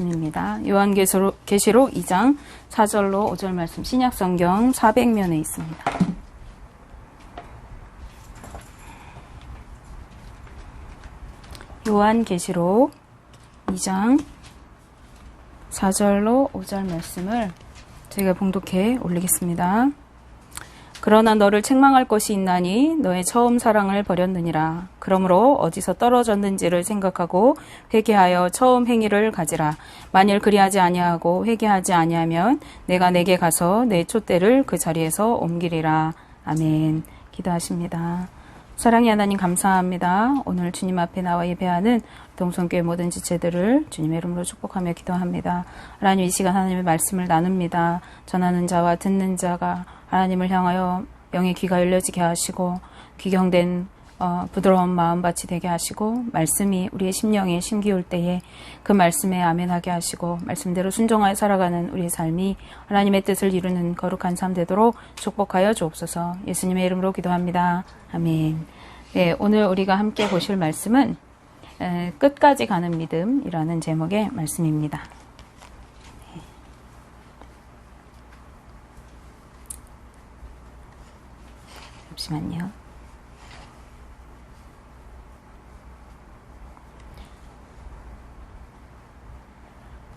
입니다. 요한계시록 계시록 2장 4절로 5절 말씀 신약성경 400면에 있습니다. 요한계시록 2장 4절로 5절 말씀을 제가 봉독해 올리겠습니다. 그러나 너를 책망할 것이 있나니 너의 처음 사랑을 버렸느니라. 그러므로 어디서 떨어졌는지를 생각하고 회개하여 처음 행위를 가지라. 만일 그리하지 아니하고 회개하지 아니하면 내가 내게 가서 내 촛대를 그 자리에서 옮기리라. 아멘. 기도하십니다. 사랑의 하나님 감사합니다. 오늘 주님 앞에 나와 예배하는 동성교회 모든 지체들을 주님의 이름으로 축복하며 기도합니다. 하나님 이 시간 하나님의 말씀을 나눕니다. 전하는 자와 듣는 자가 하나님을 향하여 영의 귀가 열려지게 하시고 귀경된 어, 부드러운 마음밭이 되게 하시고 말씀이 우리의 심령에 심기울 때에 그 말씀에 아멘하게 하시고 말씀대로 순종하여 살아가는 우리의 삶이 하나님의 뜻을 이루는 거룩한 삶 되도록 축복하여 주옵소서 예수님의 이름으로 기도합니다. 아멘. 네, 오늘 우리가 함께 보실 말씀은 에, 끝까지 가는 믿음이라는 제목의 말씀입니다. 네. 잠시만요.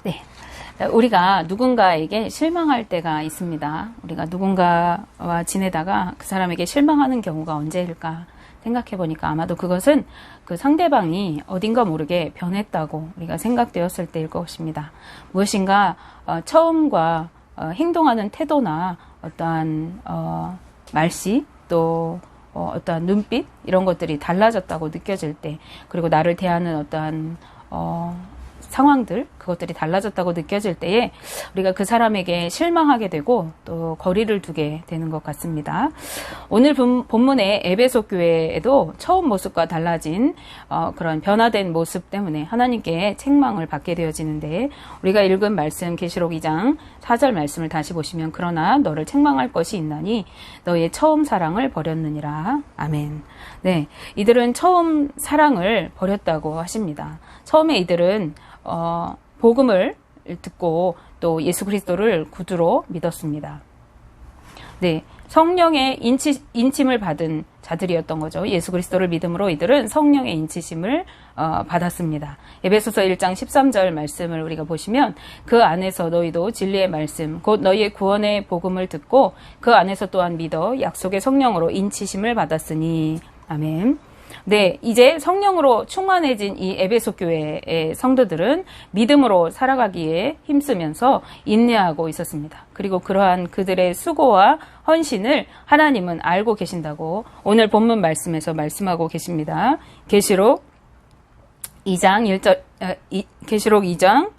네. 우리가 누군가에게 실망할 때가 있습니다. 우리가 누군가와 지내다가 그 사람에게 실망하는 경우가 언제일까 생각해 보니까 아마도 그것은 그 상대방이 어딘가 모르게 변했다고 우리가 생각되었을 때일 것입니다. 무엇인가 어, 처음과 어, 행동하는 태도나 어떠한 어, 말씨 또 어, 어떠한 눈빛 이런 것들이 달라졌다고 느껴질 때 그리고 나를 대하는 어떠한 어, 상황들 그것들이 달라졌다고 느껴질 때에 우리가 그 사람에게 실망하게 되고 또 거리를 두게 되는 것 같습니다. 오늘 본문의 에베소 교회에도 처음 모습과 달라진 어, 그런 변화된 모습 때문에 하나님께 책망을 받게 되어지는데 우리가 읽은 말씀 계시록 2장 4절 말씀을 다시 보시면 그러나 너를 책망할 것이 있나니 너의 처음 사랑을 버렸느니라 아멘. 네, 이들은 처음 사랑을 버렸다고 하십니다. 처음에 이들은 어, 복음을 듣고 또 예수 그리스도를 구주로 믿었습니다. 네. 성령의 인치, 인침을 받은 자들이었던 거죠. 예수 그리스도를 믿음으로 이들은 성령의 인치심을 어, 받았습니다. 에베소서 1장 13절 말씀을 우리가 보시면 그 안에서 너희도 진리의 말씀 곧 너희의 구원의 복음을 듣고 그 안에서 또한 믿어 약속의 성령으로 인치심을 받았으니 아멘. 네, 이제 성령으로 충만해진 이 에베소 교회의 성도들은 믿음으로 살아가기에 힘쓰면서 인내하고 있었습니다. 그리고 그러한 그들의 수고와 헌신을 하나님은 알고 계신다고 오늘 본문 말씀에서 말씀하고 계십니다. 계시록 2장 1절 계시록 2장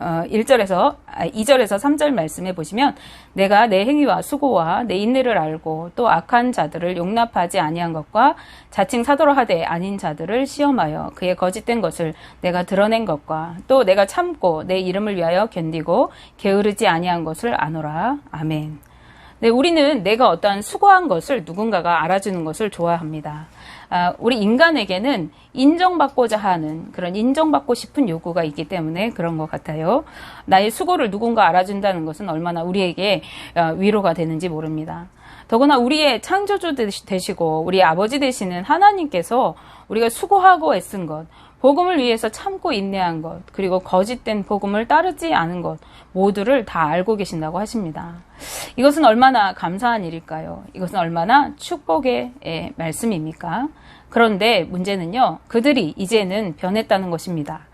어, 1절에서, 2절에서 아, 3절 말씀해 보시면 내가 내 행위와 수고와 내 인내를 알고 또 악한 자들을 용납하지 아니한 것과 자칭 사도로 하되 아닌 자들을 시험하여 그의 거짓된 것을 내가 드러낸 것과 또 내가 참고 내 이름을 위하여 견디고 게으르지 아니한 것을 아노라. 아멘. 네, 우리는 내가 어떠한 수고한 것을 누군가가 알아주는 것을 좋아합니다. 아, 우리 인간에게는 인정받고자 하는 그런 인정받고 싶은 요구가 있기 때문에 그런 것 같아요. 나의 수고를 누군가 알아준다는 것은 얼마나 우리에게 어, 위로가 되는지 모릅니다. 더구나 우리의 창조주 되시고 우리 아버지 되시는 하나님께서 우리가 수고하고 애쓴 것, 복음을 위해서 참고 인내한 것, 그리고 거짓된 복음을 따르지 않은 것, 모두를 다 알고 계신다고 하십니다. 이것은 얼마나 감사한 일일까요? 이것은 얼마나 축복의 말씀입니까? 그런데 문제는요, 그들이 이제는 변했다는 것입니다.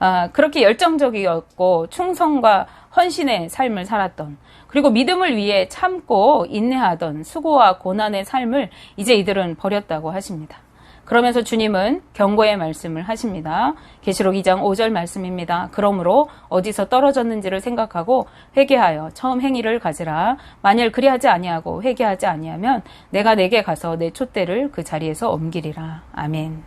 아, 그렇게 열정적이었고 충성과 헌신의 삶을 살았던 그리고 믿음을 위해 참고 인내하던 수고와 고난의 삶을 이제 이들은 버렸다고 하십니다. 그러면서 주님은 경고의 말씀을 하십니다. 계시록 2장 5절 말씀입니다. 그러므로 어디서 떨어졌는지를 생각하고 회개하여 처음 행위를 가지라. 만일 그리하지 아니하고 회개하지 아니하면 내가 내게 가서 내 촛대를 그 자리에서 옮기리라. 아멘.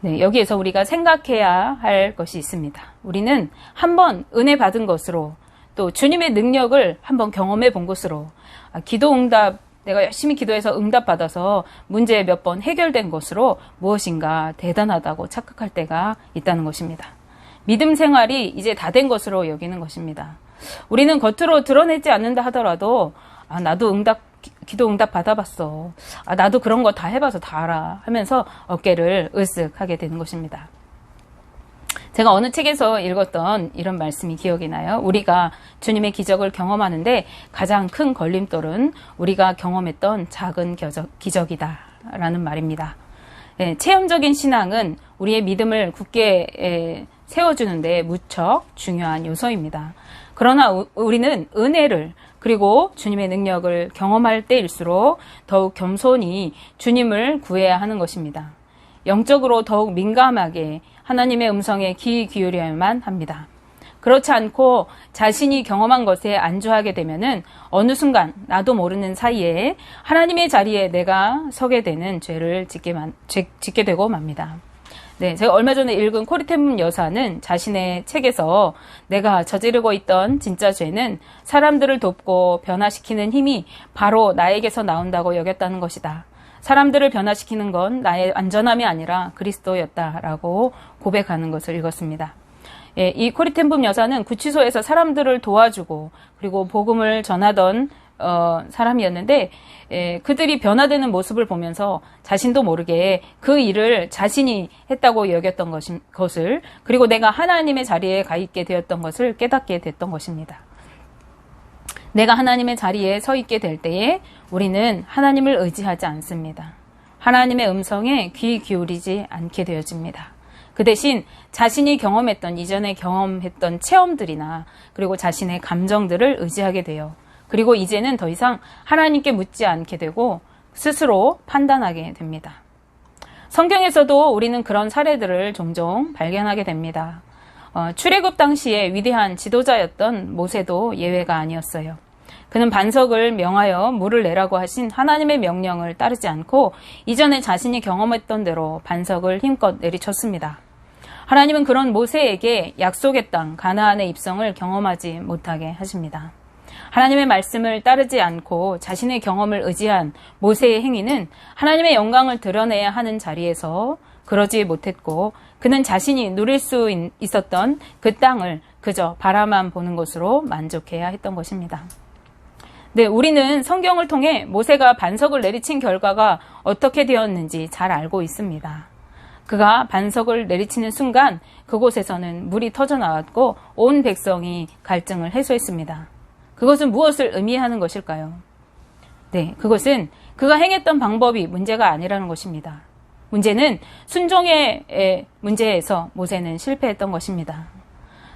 네, 여기에서 우리가 생각해야 할 것이 있습니다. 우리는 한번 은혜 받은 것으로 또 주님의 능력을 한번 경험해 본 것으로 아, 기도 응답 내가 열심히 기도해서 응답받아서 문제 몇 번 해결된 것으로 무엇인가 대단하다고 착각할 때가 있다는 것입니다. 믿음 생활이 이제 다 된 것으로 여기는 것입니다. 우리는 겉으로 드러내지 않는다 하더라도 아, 나도 응답 기도 응답 받아봤어. 아, 나도 그런 거 다 해봐서 다 알아. 하면서 어깨를 으쓱하게 되는 것입니다. 제가 어느 책에서 읽었던 이런 말씀이 기억이 나요. 우리가 주님의 기적을 경험하는데 가장 큰 걸림돌은 우리가 경험했던 작은 기적, 이다 라는 말입니다. 예, 체험적인 신앙은 우리의 믿음을 굳게 예, 세워주는데 무척 중요한 요소입니다. 그러나 우, 우리는 은혜를 그리고 주님의 능력을 경험할 때일수록 더욱 겸손히 주님을 구해야 하는 것입니다. 영적으로 더욱 민감하게 하나님의 음성에 귀 기울여야만 합니다. 그렇지 않고 자신이 경험한 것에 안주하게 되면은 어느 순간 나도 모르는 사이에 하나님의 자리에 내가 서게 되는 죄를 짓게, 만, 짓게 되고 맙니다. 네, 제가 얼마 전에 읽은 코리템 여사는 자신의 책에서 내가 저지르고 있던 진짜 죄는 사람들을 돕고 변화시키는 힘이 바로 나에게서 나온다고 여겼다는 것이다. 사람들을 변화시키는 건 나의 안전함이 아니라 그리스도였다라고 고백하는 것을 읽었습니다. 예, 이 코리템붐 여사는 구치소에서 사람들을 도와주고 그리고 복음을 전하던 어, 사람이었는데 예, 그들이 변화되는 모습을 보면서 자신도 모르게 그 일을 자신이 했다고 여겼던 것이, 것을 그리고 내가 하나님의 자리에 가 있게 되었던 것을 깨닫게 됐던 것입니다. 내가 하나님의 자리에 서 있게 될 때에 우리는 하나님을 의지하지 않습니다. 하나님의 음성에 귀 기울이지 않게 되어집니다. 그 대신 자신이 경험했던 이전에 경험했던 체험들이나 그리고 자신의 감정들을 의지하게 돼요. 그리고 이제는 더 이상 하나님께 묻지 않게 되고 스스로 판단하게 됩니다. 성경에서도 우리는 그런 사례들을 종종 발견하게 됩니다. 어, 출애굽 당시에 위대한 지도자였던 모세도 예외가 아니었어요. 그는 반석을 명하여 물을 내라고 하신 하나님의 명령을 따르지 않고 이전에 자신이 경험했던 대로 반석을 힘껏 내리쳤습니다. 하나님은 그런 모세에게 약속의 땅 가나안의 입성을 경험하지 못하게 하십니다. 하나님의 말씀을 따르지 않고 자신의 경험을 의지한 모세의 행위는 하나님의 영광을 드러내야 하는 자리에서 그러지 못했고 그는 자신이 누릴 수 있었던 그 땅을 그저 바라만 보는 것으로 만족해야 했던 것입니다. 네, 우리는 성경을 통해 모세가 반석을 내리친 결과가 어떻게 되었는지 잘 알고 있습니다. 그가 반석을 내리치는 순간 그곳에서는 물이 터져 나왔고 온 백성이 갈증을 해소했습니다. 그것은 무엇을 의미하는 것일까요? 네, 그것은 그가 행했던 방법이 문제가 아니라는 것입니다. 문제는 순종의 문제에서 모세는 실패했던 것입니다.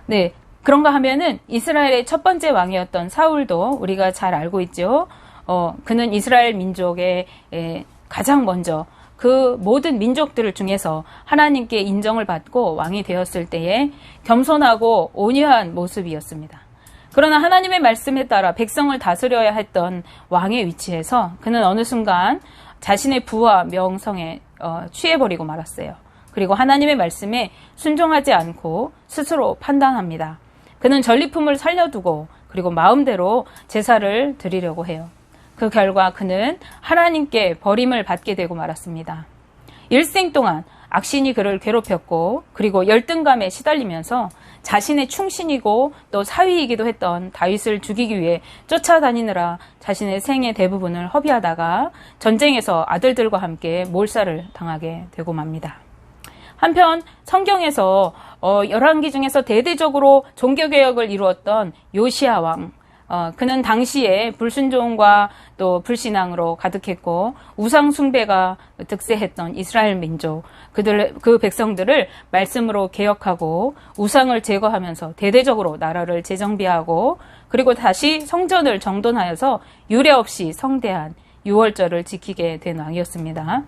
네, 그런가 하면은 이스라엘의 첫 번째 왕이었던 사울도 우리가 잘 알고 있죠. 어, 그는 이스라엘 민족의 에, 가장 먼저 그 모든 민족들 중에서 하나님께 인정을 받고 왕이 되었을 때에 겸손하고 온유한 모습이었습니다. 그러나 하나님의 말씀에 따라 백성을 다스려야 했던 왕의 위치에서 그는 어느 순간 자신의 부와 명성에 어, 취해버리고 말았어요. 그리고 하나님의 말씀에 순종하지 않고 스스로 판단합니다. 그는 전리품을 살려두고 그리고 마음대로 제사를 드리려고 해요. 그 결과 그는 하나님께 버림을 받게 되고 말았습니다. 일생 동안 악신이 그를 괴롭혔고 그리고 열등감에 시달리면서 자신의 충신이고 또 사위이기도 했던 다윗을 죽이기 위해 쫓아다니느라 자신의 생의 대부분을 허비하다가 전쟁에서 아들들과 함께 몰살을 당하게 되고 맙니다. 한편 성경에서 어, 열왕기 중에서 대대적으로 종교개혁을 이루었던 요시아 왕, 어, 그는 당시에 불순종과 또 불신앙으로 가득했고 우상 숭배가 득세했던 이스라엘 민족 그들 그 백성들을 말씀으로 개혁하고 우상을 제거하면서 대대적으로 나라를 재정비하고 그리고 다시 성전을 정돈하여서 유례 없이 성대한 유월절을 지키게 된 왕이었습니다.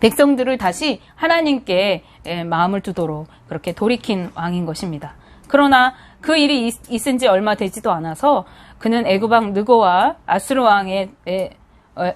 백성들을 다시 하나님께 마음을 두도록 그렇게 돌이킨 왕인 것입니다. 그러나 그 일이 있, 은 지 얼마 되지도 않아서 그는 애굽왕 느고와 아스르 왕의 어,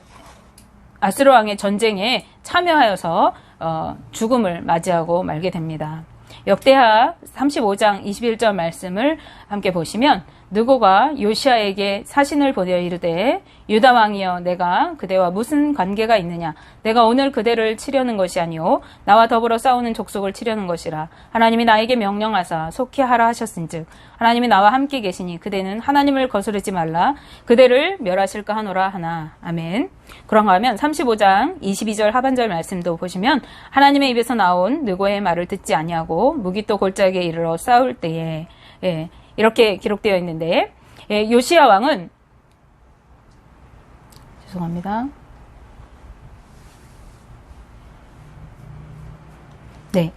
아스르 왕의 전쟁에 참여하여서 어, 죽음을 맞이하고 말게 됩니다. 역대하 35장 21절 말씀을 함께 보시면 느고가 요시아에게 사신을 보내어 이르되 유다 왕이여 내가 그대와 무슨 관계가 있느냐? 내가 오늘 그대를 치려는 것이 아니오. 나와 더불어 싸우는 족속을 치려는 것이라. 하나님이 나에게 명령하사 속히 하라 하셨은즉 하나님이 나와 함께 계시니 그대는 하나님을 거스르지 말라. 그대를 멸하실까 하노라 하나. 아멘. 그런가 하면 35장 22절 하반절 말씀도 보시면 하나님의 입에서 나온 느고의 말을 듣지 아니하고 무기 또 골짜기에 이르러 싸울 때에 예, 이렇게 기록되어 있는데 예, 요시야 왕은 죄송합니다. 네.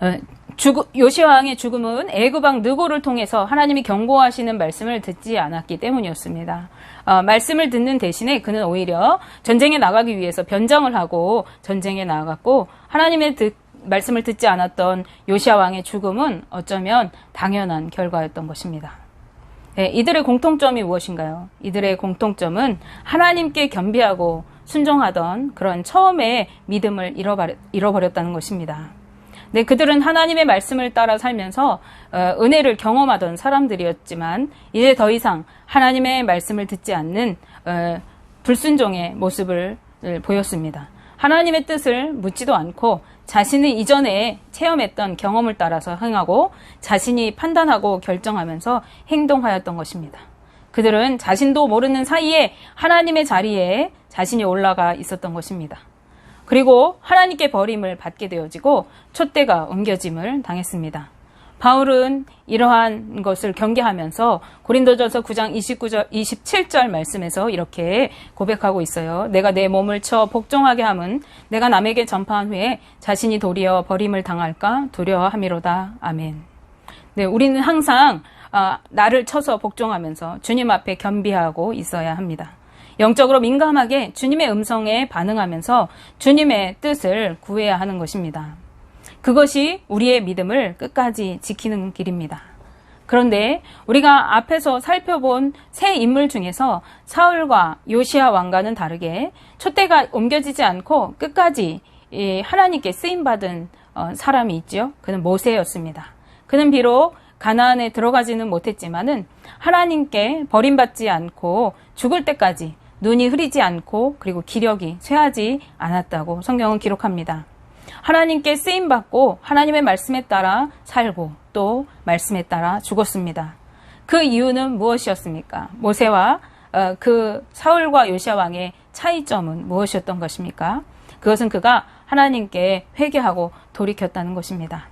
어, 죽, 요시야 왕의 죽음은 애굽왕 느고를 통해서 하나님이 경고하시는 말씀을 듣지 않았기 때문이었습니다. 어, 말씀을 듣는 대신에 그는 오히려 전쟁에 나가기 위해서 변정을 하고 전쟁에 나갔고 하나님의 듣, 말씀을 듣지 않았던 요시아 왕의 죽음은 어쩌면 당연한 결과였던 것입니다. 네, 이들의 공통점이 무엇인가요? 이들의 공통점은 하나님께 겸비하고 순종하던 그런 처음의 믿음을 잃어버렸, 잃어버렸다는 것입니다. 네, 그들은 하나님의 말씀을 따라 살면서 어, 은혜를 경험하던 사람들이었지만 이제 더 이상 하나님의 말씀을 듣지 않는 어, 불순종의 모습을 보였습니다. 하나님의 뜻을 묻지도 않고 자신이 이전에 체험했던 경험을 따라서 행하고 자신이 판단하고 결정하면서 행동하였던 것입니다. 그들은 자신도 모르는 사이에 하나님의 자리에 자신이 올라가 있었던 것입니다. 그리고 하나님께 버림을 받게 되어지고 촛대가 옮겨짐을 당했습니다. 바울은 이러한 것을 경계하면서 고린도전서 9장 29절 27절 말씀에서 이렇게 고백하고 있어요. 내가 내 몸을 쳐 복종하게 함은 내가 남에게 전파한 후에 자신이 도리어 버림을 당할까 두려워함이로다. 아멘. 네, 우리는 항상 아, 나를 쳐서 복종하면서 주님 앞에 겸비하고 있어야 합니다. 영적으로 민감하게 주님의 음성에 반응하면서 주님의 뜻을 구해야 하는 것입니다. 그것이 우리의 믿음을 끝까지 지키는 길입니다. 그런데 우리가 앞에서 살펴본 세 인물 중에서 사울과 요시아 왕과는 다르게 촛대가 옮겨지지 않고 끝까지 하나님께 쓰임 받은 어, 사람이 있지요. 그는 모세였습니다. 그는 비록 가나안에 들어가지는 못했지만은 하나님께 버림받지 않고 죽을 때까지 눈이 흐리지 않고 그리고 기력이 쇠하지 않았다고 성경은 기록합니다. 하나님께 쓰임 받고 하나님의 말씀에 따라 살고 또 말씀에 따라 죽었습니다. 그 이유는 무엇이었습니까? 모세와 어, 그 사울과 요시아 왕의 차이점은 무엇이었던 것입니까? 그것은 그가 하나님께 회개하고 돌이켰다는 것입니다.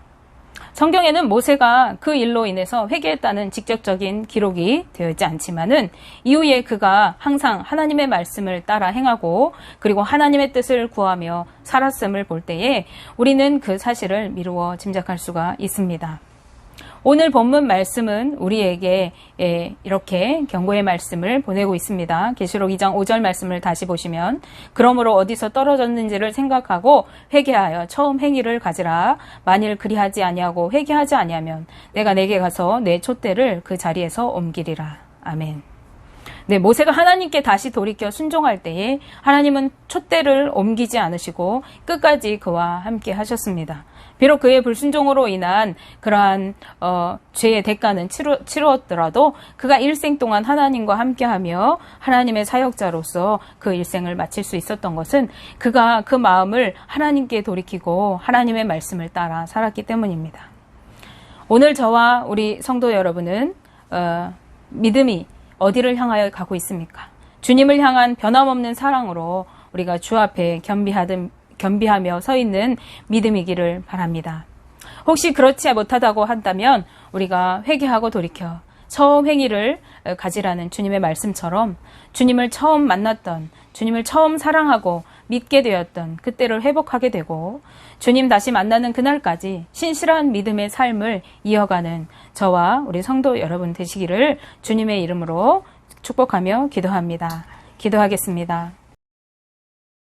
성경에는 모세가 그 일로 인해서 회개했다는 직접적인 기록이 되어 있지 않지만은 이후에 그가 항상 하나님의 말씀을 따라 행하고 그리고 하나님의 뜻을 구하며 살았음을 볼 때에 우리는 그 사실을 미루어 짐작할 수가 있습니다. 오늘 본문 말씀은 우리에게 예, 이렇게 경고의 말씀을 보내고 있습니다. 계시록 2장 5절 말씀을 다시 보시면 그러므로 어디서 떨어졌는지를 생각하고 회개하여 처음 행위를 가지라 만일 그리하지 아니하고 회개하지 아니하면 내가 내게 가서 내 촛대를 그 자리에서 옮기리라. 아멘. 네, 모세가 하나님께 다시 돌이켜 순종할 때에 하나님은 촛대를 옮기지 않으시고 끝까지 그와 함께 하셨습니다. 비록 그의 불순종으로 인한 그러한 어, 죄의 대가는 치루, 치루었더라도 그가 일생 동안 하나님과 함께하며 하나님의 사역자로서 그 일생을 마칠 수 있었던 것은 그가 그 마음을 하나님께 돌이키고 하나님의 말씀을 따라 살았기 때문입니다. 오늘 저와 우리 성도 여러분은 어, 믿음이 어디를 향하여 가고 있습니까? 주님을 향한 변함없는 사랑으로 우리가 주 앞에 겸비하든 겸비하며 서 있는 믿음이기를 바랍니다. 혹시 그렇지 못하다고 한다면 우리가 회개하고 돌이켜 처음 행위를 가지라는 주님의 말씀처럼 주님을 처음 만났던 주님을 처음 사랑하고 믿게 되었던 그때를 회복하게 되고 주님 다시 만나는 그날까지 신실한 믿음의 삶을 이어가는 저와 우리 성도 여러분 되시기를 주님의 이름으로 축복하며 기도합니다. 기도하겠습니다.